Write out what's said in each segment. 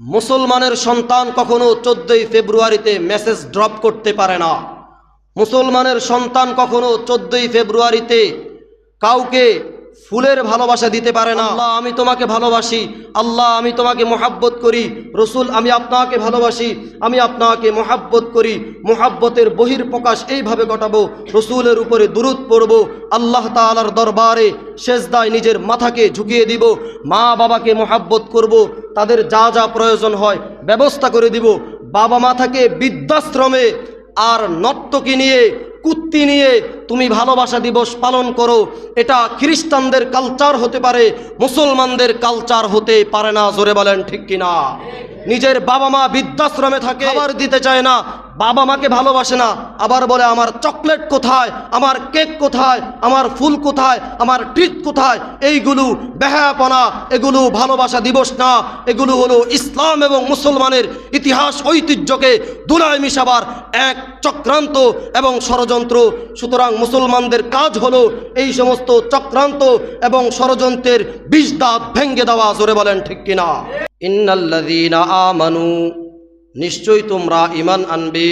মুসলমানের সন্তান কখনো চোদ্দই ফেব্রুয়ারিতে মেসেজ ড্রপ করতে পারে না। মুসলমানের সন্তান কখনো চোদ্দই ফেব্রুয়ারিতে কাউকে ফুলের ভালোবাসা দিতে পারে না। আল্লাহ, আমি তোমাকে ভালোবাসি। আল্লাহ, আমি তোমাকে মোহাব্বত করি। রসুল, আমি আপনাকে ভালোবাসি। আমি আপনাকে মোহাব্বত করি। মোহাব্বতের বহির প্রকাশ এইভাবে ঘটাবো। রসুলের উপরে দূরত পড়ব। আল্লাহ তালার দরবারে শেষদায় নিজের মাথাকে ঝুঁকিয়ে দিব। মা বাবাকে মোহাব্বত করব। তাদের যা যা প্রয়োজন হয় ব্যবস্থা করে দিব। বাবা মা থাকে বৃদ্ধাশ্রমে আর নর্তকী নিয়ে কুত্তি নিয়ে তুমি ভালোবাসা দিবস পালন করো। এটা খ্রিস্টানদের কালচার হতে পারে, মুসলমানদের কালচার হতে পারে না, জোরে বলেন ঠিক কিনা? নিজের বাবা মা বৃদ্ধাশ্রমে থাকে। খাবার দিতে চায় না। বাবা মাকে ভালোবাসে না। আবার বলে আমার চকলেট কোথায়? আমার কেক কোথায়? আমার ফুল কোথায়? আমার ট্রিট কোথায়? এইগুলো বেহায়াপনা এগুলো ভালোবাসা দিবস না। এগুলো হলো ইসলাম এবং মুসলমানের ইতিহাস ঐতিহ্যকে দুলায় মিশাবার এক চক্রান্ত এবং ষড়যন্ত্র। সুতরাং মুসলমানদের কাজ হলো এই সমস্ত চক্রান্ত এবং ষড়যন্ত্রের বিষ দাঁত ভেঙ্গে দেওয়া। জোরে বলেন ঠিক কিনা? ইন্নাল্লাযীনা আমানু নিশ্চয়ই তোমরা ইমান আনবে।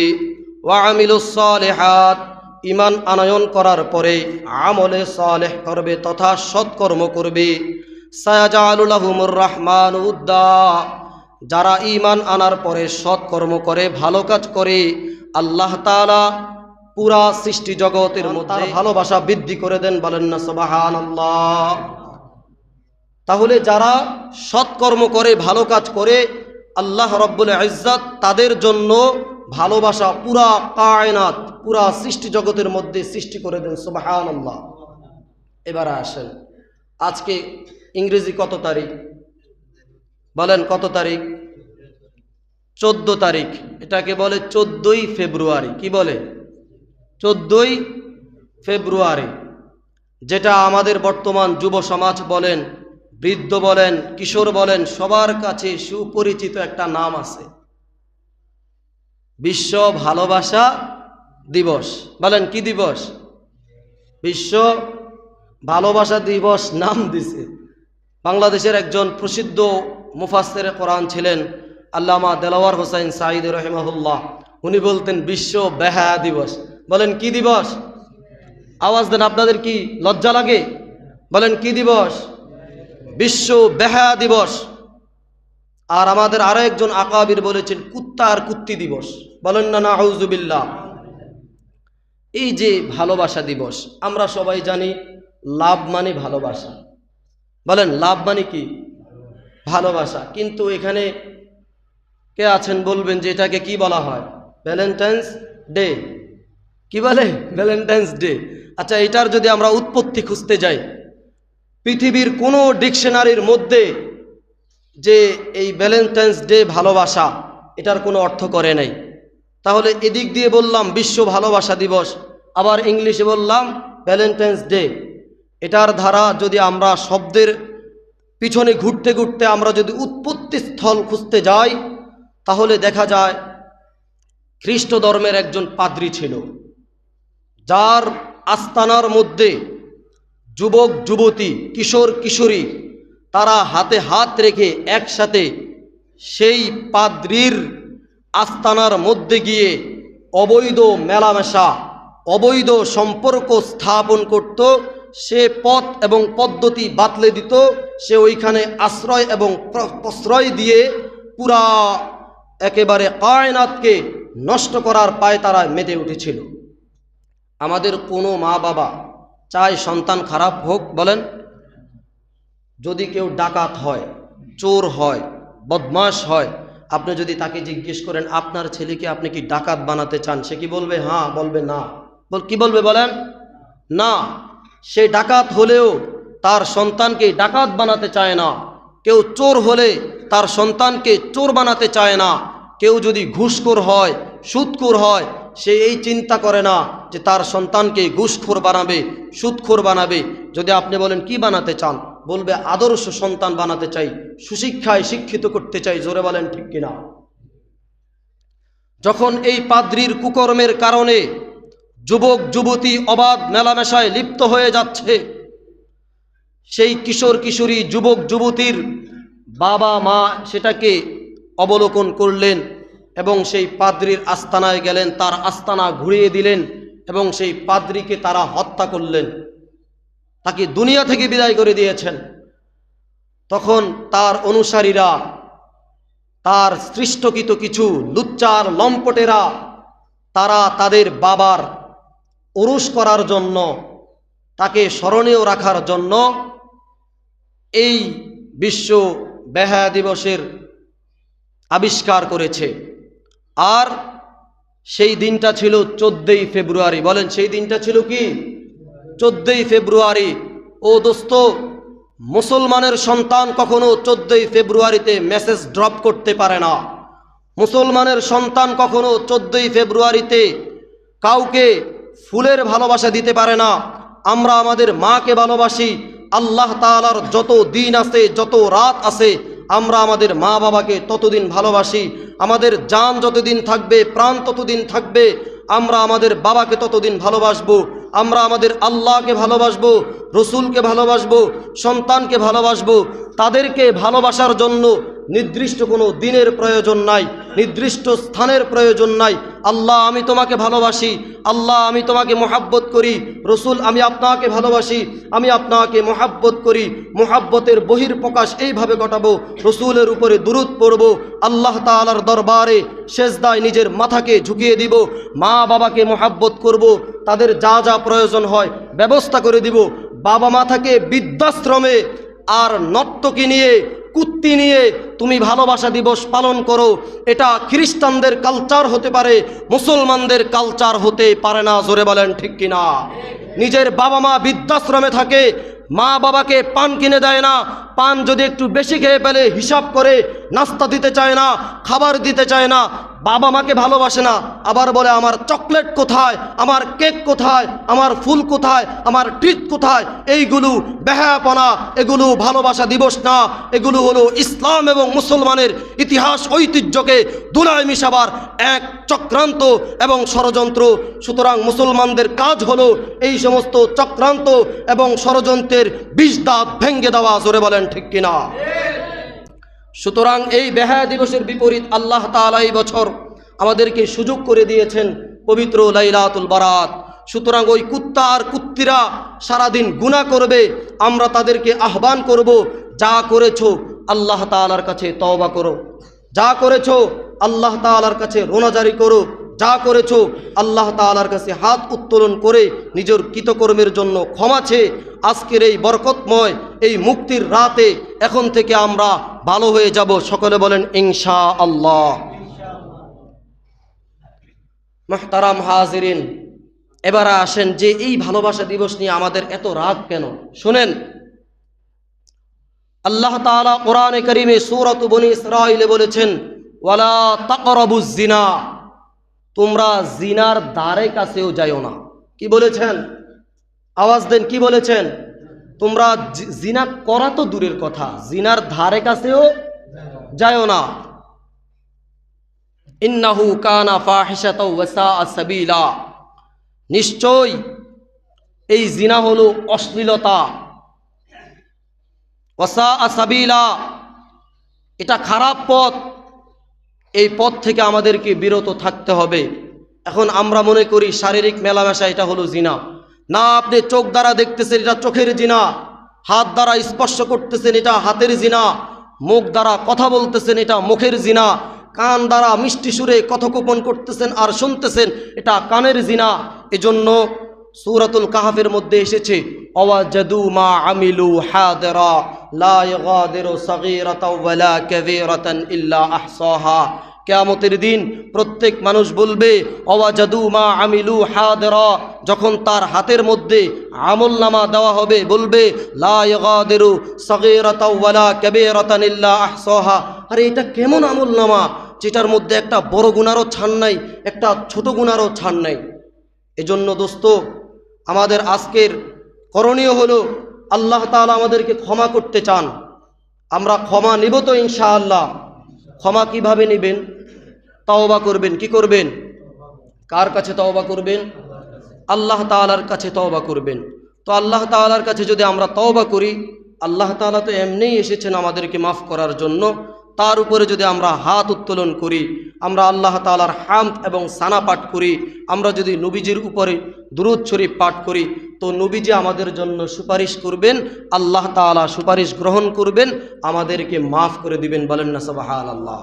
ওয়ামিলুসলেহাত ইমান আনয়ন করার পরে আমলে সালেহ করবে তথা সৎকর্ম করবে। সায়াজালুল্লাহুমুর রহমান উদ্দা যারা ইমান আনার পরে সৎকর্ম করে ভালো কাজ করে আল্লাহ তাআলা পুরা সৃষ্টি জগতের মধ্যে ভালোবাসা বৃদ্ধি করে দেন বলেন না সবাহান তাহলে যারা সৎকর্ম করে, ভালো কাজ করে, আল্লাহ রব্বুল ইজ্জত তাদের জন্য ভালোবাসা পুরা কায়নাত, পুরা সৃষ্টি জগতের মধ্যে সৃষ্টি করে দেন সুবাহান আল্লাহ এবারে আসেন। আজকে ইংরেজি কত তারিখ? বলেন কত তারিখ? চোদ্দ তারিখ। এটাকে বলে চোদ্দই ফেব্রুয়ারি। কি বলে? চোদ্দই ফেব্রুয়ারি। যেটা আমাদের বর্তমান যুব সমাজ বলেন বৃদ্ধ বলেন, কিশোর বলেন, সবার কাছে সুপরিচিত একটা নাম আছে। বিশ্ব ভালোবাসা দিবস। বলেন, কি দিবস? বিশ্ব ভালোবাসা দিবস নাম দিছে। বাংলাদেশের একজন প্রসিদ্ধ মুফাসের কোরআন ছিলেন আল্লামা দেলাওয়ার হোসাইন সাঈদ রহিমাহুল্লাহ। উনি বলতেন, বিশ্ব বেহায়া দিবস। বলেন, কি দিবস? আওয়াজ দেন, আপনাদের কি লজ্জা লাগে? বলেন, কি দিবস? বিশ্ব বেহায়া দিবস। আর আমাদের আরও একজন আকাবির বলেছেন, কুত্তা আর কুত্তি দিবস। বলেন না না হাউজুবিল্লাহ এই যে ভালোবাসা দিবস, আমরা সবাই জানি লাভ মানে ভালোবাসা। বলেন, লাভ মানে কি? ভালোবাসা। কিন্তু এখানে কে আছেন বলবেন যে এটাকে কি বলা হয়? Valentine's Day. কি বলে? Valentine's Day. আচ্ছা এটার যদি আমরা উৎপত্তি খুঁজতে যাই পৃথিবীর কোনো ডিকশনারির মধ্যে যে এই ভ্যালেন্টাইন্স ডে ভালোবাসা, এটার কোনো অর্থ করে নাই। তাহলে এদিক দিয়ে বললাম বিশ্ব ভালোবাসা দিবস, আবার ইংলিশে বললাম ভ্যালেন্টাইন্স ডে। এটার ধারা যদি আমরা শব্দের পিছনে ঘুরতে ঘুরতে আমরা যদি উৎপত্তি স্থল খুঁজতে যাই, তাহলে দেখা যায় খ্রিস্ট ধর্মের একজন পাদ্রী ছিল, যার আস্তানার মধ্যে যুবক, যুবতী, কিশোর, কিশোরী, তারা হাতে হাত রেখে একসাথে সেই পাদ্রির আস্তানার মধ্যে গিয়ে অবৈধ মেলামেশা, অবৈধ সম্পর্ক স্থাপন করত। সে পথ এবং পদ্ধতি বাতলে দিত। সে ওইখানে আশ্রয় এবং প্রশ্রয় দিয়ে পুরা একেবারে কায়নাতকে নষ্ট করার পায় তারা মেতে উঠেছিল। আমাদের কোনো মা বাবা চায় সন্তান খারাপ হোক বলেন, যদি কেউ ডাকাত হয়, চোর হয় বদমাস হয়, আপনি যদি তাকে জিজ্ঞেস করেন, আপনার ছেলেকে আপনি কি ডাকাত বানাতে চান? সে কি বলবে হ্যাঁ বলবে, না। বল, কি বলবে বলেন? না। সে ডাকাত হলেও তার সন্তানকে ডাকাত বানাতে চায় না। কেউ চোর হলে তার সন্তানকে চোর বানাতে চায় না। কেউ যদি ঘুষখোর হয়, সুদখোর হয় সে এই চিন্তা করে না যে তার সন্তানকে ঘুষখোর বানাবে, সুদখোর বানাবে। যদি আপনি বলেন, কি বানাতে চান? বলবে, আদর্শ সন্তান বানাতে চাই, সুশিক্ষায় শিক্ষিত করতে চাই। জোরে বলেন, ঠিক কিনা? যখন এই পাদ্রির কুকর্মের কারণে যুবক, যুবতী অবাধ মেলামেশায় লিপ্ত হয়ে যাচ্ছে, সেই কিশোর, কিশোরী যুবক, যুবতীর বাবা মা সেটাকে অবলোকন করলেন। এবং সেই পাদ্রির আস্তানায় গেলেন, তার আস্তানা ঘুরিয়ে দিলেন এবং সেই পাদ্রিকে তারা হত্যা করলেন। তাকে দুনিয়া থেকে বিদায় করে দিয়েছেন। তখন তার অনুসারীরা, তার সৃষ্টকৃত কিছু লুচ্চার লম্পটেরা, তারা তাদের বাবার উরুষ করার জন্য, তাকে স্মরণীয় রাখার জন্য এই বিশ্ব বেহা দিবসের আবিষ্কার করেছে। আর সেই দিনটা ছিল চোদ্দই ফেব্রুয়ারি। বলেন, সেই দিনটা ছিল কি? চোদ্দই ফেব্রুয়ারি। ও দোস্ত, মুসলমানের সন্তান কখনো চোদ্দই ফেব্রুয়ারিতে মেসেজ ড্রপ করতে পারে না। মুসলমানের সন্তান কখনো চোদ্দই ফেব্রুয়ারিতে কাউকে ফুলের ভালোবাসা দিতে পারে না। আমরা আমাদের মাকে ভালোবাসি আল্লাহ তালার যত দিন আছে, যত রাত আছে, আমরা আমাদের মা বাবাকে ততদিন ভালোবাসি। আমাদের যান যতদিন থাকবে, প্রাণ ততদিন থাকবে, আমরা আমাদের বাবাকে ততদিন ভালোবাসবো। আমরা আমাদের আল্লাহকে ভালোবাসবো, রসুলকে ভালোবাসবো, সন্তানকে ভালোবাসবো। তাদেরকে ভালোবাসার জন্য নির্দিষ্ট কোনো দিনের প্রয়োজন নাই, নির্দিষ্ট স্থানের প্রয়োজন নাই। আল্লাহ, আমি তোমাকে ভালোবাসি। আল্লাহ, আমি তোমাকে মোহাব্বত করি। রসুল, আমি আপনাকে ভালোবাসি। আমি আপনাকে মোহাব্বত করি। মোহাব্বতের বহির প্রকাশ এইভাবে ঘটাবো, রসুলের উপরে দূরত পড়ব, আল্লাহ তালার দরবারে শেষদায় নিজের মাথাকে ঝুঁকিয়ে দিব মা বাবাকে মোহাব্বত করব, তাদের যা যা প্রয়োজন হয় ব্যবস্থা করে দিব বাবা মা থাকে বৃদ্ধাশ্রমে আর নর্তকী নিয়ে কুত্তি নিয়ে তুমি ভালোবাসা দিবস পালন করো, এটা খ্রিস্টানদের কালচার হতে পারে, মুসলমানদের কালচার হতে পারে না, জোরে বলেন ঠিক কিনা? নিজের বাবা মা বৃদ্ধাশ্রমে থাকে, মা বাবাকে পান কিনে দেয় না পান যদি একটু বেশি খেয়ে ফেলে, হিসাব করে নাস্তা দিতে চায় না, খাবার দিতে চায় না, বাবা মাকে ভালোবাসে না, আবার বলে, আমার চকলেট কোথায়? আমার কেক কোথায়? আমার ফুল কোথায়? আমার ট্রিট কোথায়? এইগুলো বেহায়াপনা, এগুলো ভালোবাসা দিবস না, এগুলো হলো ইসলাম এবং মুসলমানের ইতিহাস, ঐতিহ্যকে দুলায় মিশাবার এক চক্রান্ত এবং ষড়যন্ত্র। সুতরাং মুসলমানদের কাজ হলো এই সমস্ত চক্রান্ত এবং ষড়যন্ত্রের বিষ দাঁত ভেঙ্গে দেওয়া, জোরে বলেন। ঠিক কিনা? সুতরাং এই বেহায়া দিবসের বিপরীত আল্লাহ তাআলা এই বছর আমাদেরকে সুযোগ করে দিয়েছেন পবিত্র লাইলাতুল বারাত। সুতরাং ওই কুত্তা আর কুত্তিরা সারাদিন গুণা করবে, আমরা তাদেরকে আহ্বান করব, যা করেছ আল্লাহ তাআলার কাছে তওবা করো। যা করেছ আল্লাহ তাআলার কাছে রোনাজারি করো। যা করেছ, আল্লাহ তাআলার কাছে হাত উত্তোলন করে নিজের কৃতকর্মের জন্য ক্ষমা চেয়ে আজকের এই বরকতময় এই মুক্তির রাতে এখন থেকে আমরা ভালো হয়ে যাব। সকলে বলেন ইনশা আল্লাহ মাহতারাম হাজিরিন, এবারে আসেন যে এই ভালোবাসা দিবস নিয়ে আমাদের এত রাগ কেন? শুনেন, আল্লাহ তাআলা কোরআনে করিমে সূরাত বনি ইসরাইলে বলেছেন, ওয়ালা তাকরাবুজ জিনা। তোমরা জিনার দ্বারে কাছেও যাইও না। কি বলেছেন? আওয়াজ দেন, কি বলেছেন? তোমরা জিনা করা তো দূরের কথা, জিনার ধারে কাছেও যাইও না। ইন্নাহু কানা ফাহিশাতা ওয়া সাআ সাবিলা। নিশ্চয় এই জিনা হলো অশ্লীলতা। ওসা আসাবিলা এটা খারাপ পথ। এই পথ থেকে আমাদেরকে বিরত থাকতে হবে। এখন আমরা মনে করি শারীরিক মেলামেশা, এটা হলো জিনা। না, আপনি চোখ দ্বারা দেখতেছেন, এটা চোখের জিনা। হাত দ্বারা স্পর্শ করতেছেন, এটা হাতের জিনা। মুখ দ্বারা কথা বলতেছেন, এটা মুখের জিনা। কান দ্বারা মিষ্টি সুরে কথোপকথন করতেছেন আর শুনতেছেন, এটা কানের জিনা। এজন্য সূরাতুল কাহাফের মধ্যে এসেছে মা আমিলু লা ইল্লা কিয়ামতের দিন প্রত্যেক মানুষ বলবে, অওয়াজাদু মা আমিলু হাদিরা। যখন তার হাতের মধ্যে আমল নামা দেওয়া হবে, বলবে, লা ইগাদিরু সাগীরাতাও ওয়ালা কাবীরাতান ইল্লা আহসাহা। আরে, এটা কেমন আমল নামা? যেটার মধ্যে একটা বড় গুণারও ছাড় নাই, একটা ছোট গুণারও ছাড় নাই। এজন্য দোস্ত, আমাদের আজকের করণীয় হলো আল্লাহ তাআলা আমাদেরকে ক্ষমা করতে চান। আমরা ক্ষমা নিব তো ইনশাআল্লাহ। ক্ষমা কীভাবে নেবেন? তওবা করবেন, কি করবেন? কার কাছে তওবা করবেন? আল্লাহ তাআলার কাছে তওবা করবেন। তো আল্লাহ তাআলার কাছে যদি আমরা তওবা করি, আল্লাহ তাআলা তো এমনিই এসেছেন আমাদেরকে মাফ করার জন্য। তার উপরে যদি আমরা হাত উত্তোলন করি আমরা আল্লাহ তালার হামদ এবং সানা পাঠ করি, আমরা যদি নবীজির উপরে দুরুদ শরীফ পাঠ করি, তো নবীজি আমাদের জন্য সুপারিশ করবেন, আল্লাহ তালা সুপারিশ গ্রহণ করবেন, আমাদেরকে মাফ করে দিবেন বলেন না সবাহাল আল্লাহ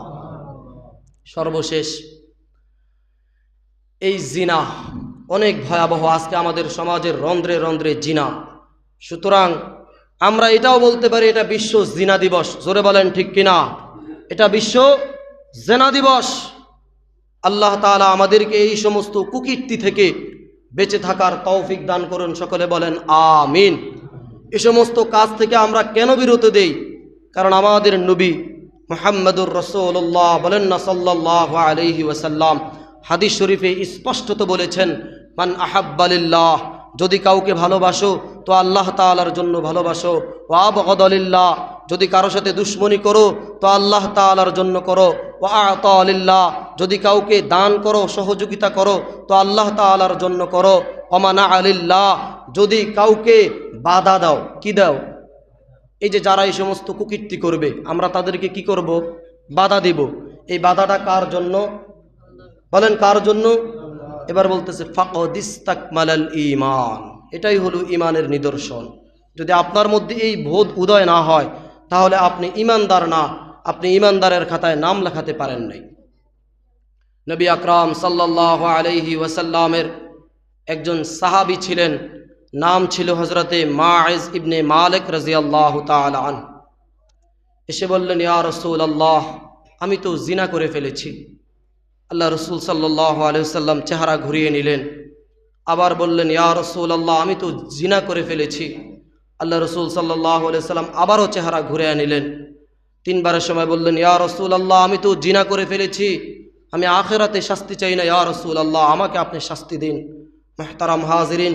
সর্বশেষ, এই জিনা অনেক ভয়াবহ, আজকে আমাদের সমাজের রন্ধ্রে রন্ধ্রে জিনা। সুতরাং আমরা এটাও বলতে পারি, এটা বিশ্ব জিনা দিবস, জোরে বলেন ঠিক কিনা? এটা বিশ্ব জেনা দিবস। আল্লাহ তাআলা আমাদেরকে এই সমস্ত কুকীর্তি থেকে বেঁচে থাকার তৌফিক দান করুন। সকলে বলেন, আমিন। এ সমস্ত কাজ থেকে আমরা কেন বিরত দেই? কারণ আমাদের নবী মোহাম্মদুর রসুল্লাহ বলেন না সাল্লাহ আলহি ওয়াসাল্লাম। হাদিস শরীফে স্পষ্টত বলেছেন, মান আহাব্বালিল্লাহ যদি কাউকে ভালোবাসো, তো আল্লাহ তালার জন্য ভালোবাসো। ও আবগদলিল্লাহ যদি কারও সাথে দুশ্মনী করো, তো আল্লাহ তালার জন্য করো। ও আলিল্লাহ যদি কাউকে দান করো, সহযোগিতা করো, তো আল্লাহ তালার জন্য করো। অমানা আলিল্লাহ যদি কাউকে বাধা দাও, কি দাও? এই যে যারা এই সমস্ত কুকীর্তি করবে, আমরা তাদেরকে কি করব? বাধা দিব। এই বাধাটা কার জন্য? বলেন কার জন্য? এবার বলতেছে ফাকদিস্তাকমালাল ইমান এটাই হলো ইমানের নিদর্শন। যদি আপনার মধ্যে এই বোধ উদয় না হয় তাহলে আপনি ইমানদার না, আপনি ইমানদারের খাতায় নাম লেখাতে পারেন নাই। নবী আকরাম সাল্লাহ আলহি ওয়াসাল্লামের একজন সাহাবি ছিলেন, নাম ছিল হজরতে মায়েজ ইবনে মালিক রাজিয়াল্লাহ তালান এসে বললেন, ইয়া রসুল আল্লাহ আমি তো জিনা করে ফেলেছি। আল্লাহ রসুল সাল্লাহ আলহিসাল্লাম চেহারা ঘুরিয়ে নিলেন। আবার বললেন, ইয়া রসুল আল্লাহ আমি তো জিনা করে ফেলেছি। আল্লাহ রসুল সাল্লাহ সাল্লাম আবারও চেহারা ঘুরে আনিলেন। তিনবারের সময় বললেন, ইয়া রসুল আল্লাহ আমি তো জিনা করে ফেলেছি। আমি আখেরাতে শাস্তি চাই না, ইয়া রসুল আল্লাহ আমাকে আপনি শাস্তি দিন। মেহতারাম হাজরিন,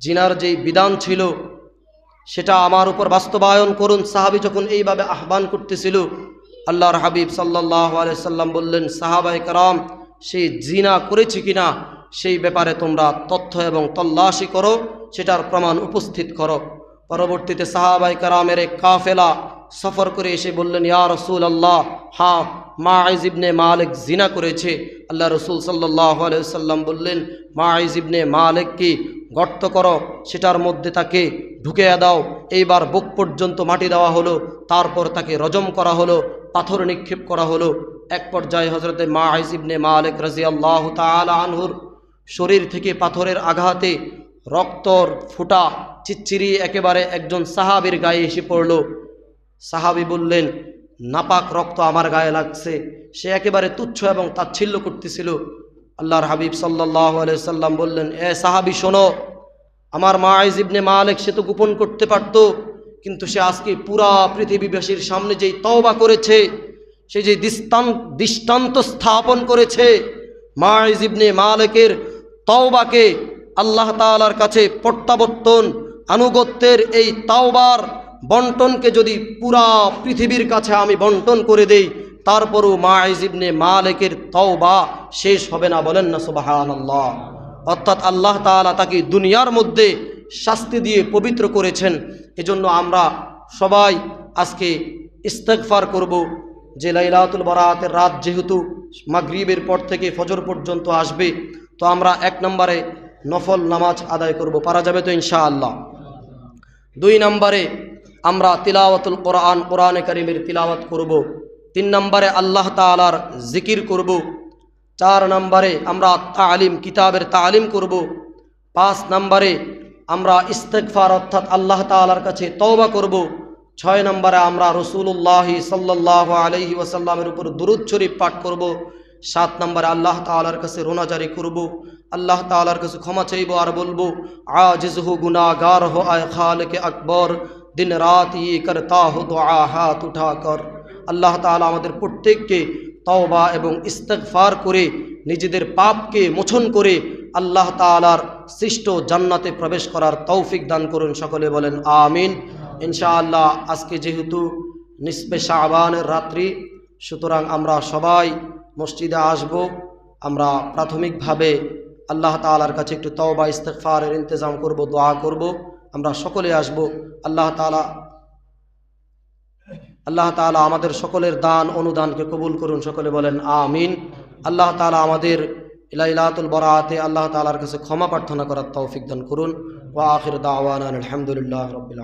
জিনার যেই বিধান ছিল, সেটা আমার উপর বাস্তবায়ন করুন। সাহাবি যখন এইভাবে আহ্বান করতেছিল, আল্লাহর হাবিব সাল্লাহ আলাইসাল্লাম বললেন সাহাবাই কারাম, সে জিনা করেছে কিনা, সেই ব্যাপারে তোমরা তথ্য এবং তল্লাশি করো, সেটার প্রমাণ উপস্থিত করো। পরবর্তীতে সাহাবাই কারামের এক কাফেলা সফর করে এসে বললেন, ইয়া রসুল আল্লাহ হ্যাঁ মাইজ ইবনে মালিক জিনা করেছে। আল্লাহ রসুল সাল্লাহ আলাইসাল্লাম বললেন মাইজ ইবনে মালিককে গর্ত করো, সেটার মধ্যে তাকে ঢুকে দাও। এইবার বুক পর্যন্ত মাটি দেওয়া হলো, তারপর তাকে রজম করা হলো, পাথর নিক্ষেপ করা হলো। এক পর্যায়ে হজরতে মা ইবনে মালিক রাজি আল্লাহ তালা আনহুর শরীর থেকে পাথরের আঘাতে রক্তর ফুটা চিচ্চিরি একেবারে একজন সাহাবির গায়ে এসে পড়ল। সাহাবি বললেন, নাপাক রক্ত আমার গায়ে লাগছে। সে একেবারে তুচ্ছ এবং তাচ্ছিল্য করতেছিল। আল্লাহর হাবিব সাল্লাহ সাল্লাম বললেন, এ সাহাবি, শোনো, আমার মা ইবনে মালিক, সে তো গোপন করতে পারত, কিন্তু সে আজকে পুরা পৃথিবীবাসীর সামনে যেই তওবা করেছে, সে যে দৃষ্টান, দৃষ্টান্ত স্থাপন করেছে মাইজ ইবনে মালিকের তওবাকে আল্লাহ তাআলার কাছে প্রত্যাবর্তন, আনুগত্যের এই তাওবার বন্টনকে যদি পুরা পৃথিবীর কাছে আমি বন্টন করে দেই, তারপরও মাইজ ইবনে মালিকের তওবা শেষ হবে না বলেন না সুবহানাল্লাহ। অর্থাৎ আল্লাহ তাআলা তাকে দুনিয়ার মধ্যে শাস্তি দিয়ে পবিত্র করেছেন। এজন্য আমরা সবাই আজকে ইস্তেকফার করব। যে লাইলাতুল বরাতের রাত যেহেতু মাগরিবের পর থেকে ফজর পর্যন্ত আসবে, তো আমরা এক নম্বরে নফল নামাজ আদায় করব, পারা যাবে তো ইনশাআল্লাহ। দুই নম্বরে আমরা তিলাওয়াতুল কোরআন, কোরআনে করিমের তিলাওয়াত করব। তিন নম্বরে আল্লাহ তালার জিকির করব। চার নম্বরে আমরা তালিম, কিতাবের তালিম করব। পাঁচ নম্বরে আমরা ইস্তেকফার অর্থাৎ আল্লাহ তালার কাছে তওবা করব। ছয় নম্বরে আমরা রসুল্লাহি সাল্লাহ আলহি ওয়াসাল্লামের উপর দুরুদ শরীফ পাঠ করব। সাত নম্বরে, আল্লাহ তালার কাছে রোনাজারি করব, আল্লাহ তালার কাছে ক্ষমা চাইব আর বলব আজিজ হো গুনাগার হো আয় খালকে আকবর দিন রাত ই করতা হো দোয়া হাত উঠা কর। আল্লাহ তালা আমাদের প্রত্যেককে তওবা এবং ইস্তেকফার করে, নিজেদের পাপকে মোছন করে, আল্লাহ তালার সৃষ্ট জান্নাতে প্রবেশ করার তৌফিক দান করুন সকলে বলেন, আমিন। ইনশাআল্লাহ আজকে যেহেতু নিসবে শাহবানের রাত্রি, সুতরাং আমরা সবাই মসজিদে আসব, আমরা প্রাথমিকভাবে আল্লাহ তালার কাছে একটু তওবা ইস্তেকফারের ইন্তজাম করব, দোয়া করব, আমরা সকলে আসব। আল্লাহ তালা আল্লাহ তালা আমাদের সকলের দান, অনুদানকে কবুল করুন, সকলে বলেন আমিন। আল্লাহ তালা আমাদের ইলাইলাতুল বরাতে, আল্লাহ তালার কাছে ক্ষমা প্রার্থনা করার তৌফিক দান করুন। ওয়া আখির দাওয়ানা আলহামদুলিল্লাহ রবিল